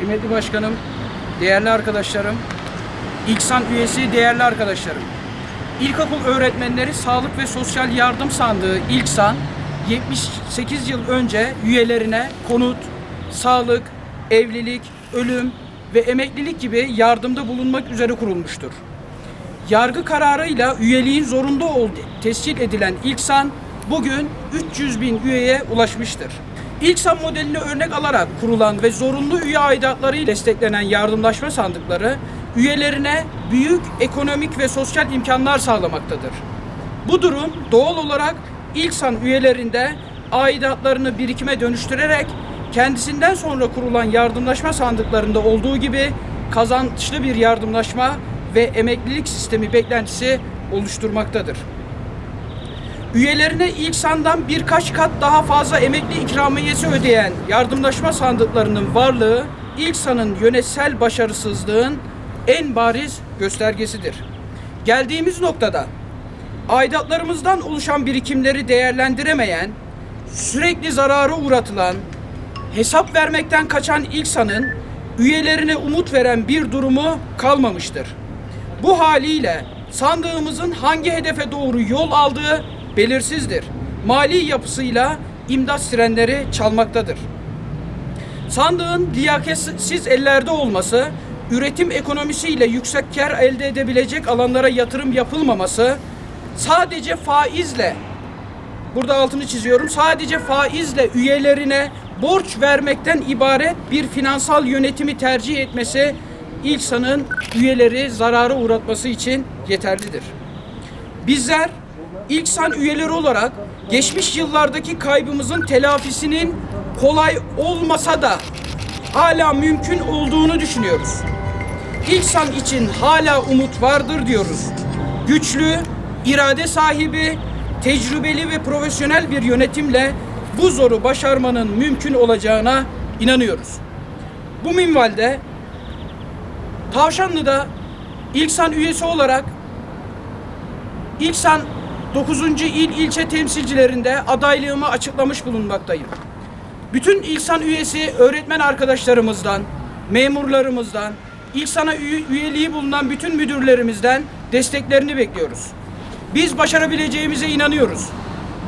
Kıymetli başkanım, değerli arkadaşlarım, İlksan üyesi değerli arkadaşlarım. İlkokul öğretmenleri Sağlık ve Sosyal Yardım Sandığı İlksan 78 yıl önce üyelerine konut, sağlık, evlilik, ölüm ve emeklilik gibi yardımda bulunmak üzere kurulmuştur. Yargı kararıyla üyeliğin zorunlu olduğu tescil edilen İlksan bugün 300 bin üyeye ulaşmıştır. İlksan modelini örnek alarak kurulan ve zorunlu üye aidatları ile desteklenen yardımlaşma sandıkları üyelerine büyük ekonomik ve sosyal imkanlar sağlamaktadır. Bu durum doğal olarak İlksan üyelerinde aidatlarını birikime dönüştürerek kendisinden sonra kurulan yardımlaşma sandıklarında olduğu gibi kazançlı bir yardımlaşma ve emeklilik sistemi beklentisi oluşturmaktadır. Üyelerine ilk sandan birkaç kat daha fazla emekli ikramiyesi ödeyen yardımlaşma sandıklarının varlığı ilk sanın yönetsel başarısızlığın en bariz göstergesidir. Geldiğimiz noktada aidatlarımızdan oluşan birikimleri değerlendiremeyen, sürekli zarara uğratılan, hesap vermekten kaçan İlksan'ın üyelerine umut veren bir durumu kalmamıştır. Bu haliyle sandığımızın hangi hedefe doğru yol aldığı belirsizdir. Mali yapısıyla imdat sirenleri çalmaktadır. Sandığın liyakatsiz ellerde olması, üretim ekonomisiyle yüksek kar elde edebilecek alanlara yatırım yapılmaması, sadece faizle burada altını çiziyorum. Sadece faizle üyelerine borç vermekten ibaret bir finansal yönetimi tercih etmesi İlksan'ın üyeleri zarara uğratması için yeterlidir. Bizler İlksan üyeleri olarak geçmiş yıllardaki kaybımızın telafisinin kolay olmasa da hala mümkün olduğunu düşünüyoruz. İlksan için hala umut vardır diyoruz. Güçlü, irade sahibi, tecrübeli ve profesyonel bir yönetimle bu zoru başarmanın mümkün olacağına inanıyoruz. Bu minvalde Tavşanlı'da İlksan üyesi olarak İlksan 9. İl ilçe temsilcilerinde adaylığımı açıklamış bulunmaktayım. Bütün İlksan üyesi öğretmen arkadaşlarımızdan, memurlarımızdan, İlksan'a üye- üyeliği bulunan bütün müdürlerimizden desteklerini bekliyoruz. Biz başarabileceğimize inanıyoruz.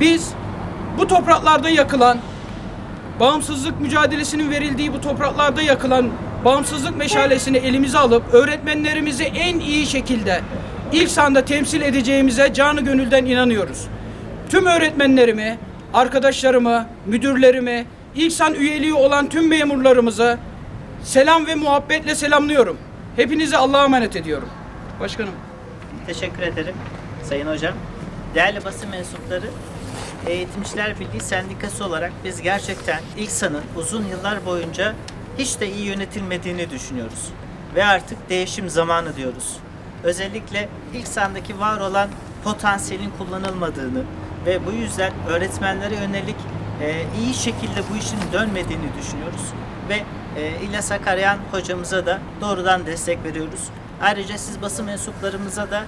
Biz bu topraklarda yakılan, bağımsızlık mücadelesinin verildiği bu topraklarda yakılan bağımsızlık meşalesini elimize alıp öğretmenlerimizi en iyi şekilde ilk sanda temsil edeceğimize canı gönülden inanıyoruz. Tüm öğretmenlerimi, arkadaşlarımı, müdürlerimi, ilk san üyeliği olan tüm memurlarımızı selam ve muhabbetle selamlıyorum. Hepinizi Allah'a emanet ediyorum. Başkanım. Teşekkür ederim Sayın Hocam. Değerli basın mensupları, Eğitimciler Birliği Sendikası olarak biz gerçekten İlksan'ın uzun yıllar boyunca hiç de iyi yönetilmediğini düşünüyoruz. Ve artık değişim zamanı diyoruz. Özellikle İlksan'daki var olan potansiyelin kullanılmadığını ve bu yüzden öğretmenlere yönelik e, iyi şekilde bu işin dönmediğini düşünüyoruz. Ve e, İlyas Akaryan hocamıza da doğrudan destek veriyoruz. Ayrıca siz basın mensuplarımıza da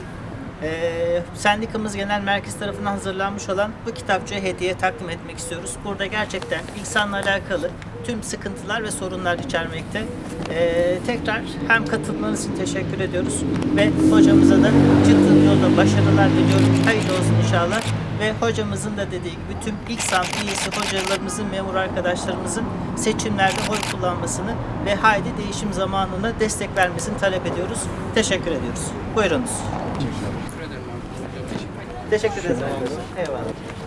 ee, sendikamız genel merkez tarafından hazırlanmış olan bu kitapçığı hediye takdim etmek istiyoruz. Burada gerçekten İhsan'la alakalı tüm sıkıntılar ve sorunlar içermekte. Ee, tekrar hem katılmanız için teşekkür ediyoruz ve hocamıza da ciddi yolda başarılar diliyorum. Hayırlı olsun inşallah. Ve hocamızın da dediği gibi tüm İhsan üyesi hocalarımızın, memur arkadaşlarımızın seçimlerde oy kullanmasını ve haydi değişim zamanına destek vermesini talep ediyoruz. Teşekkür ediyoruz. Buyurunuz. Teşekkür ederim. Teşekkür ederiz. Eyvallah.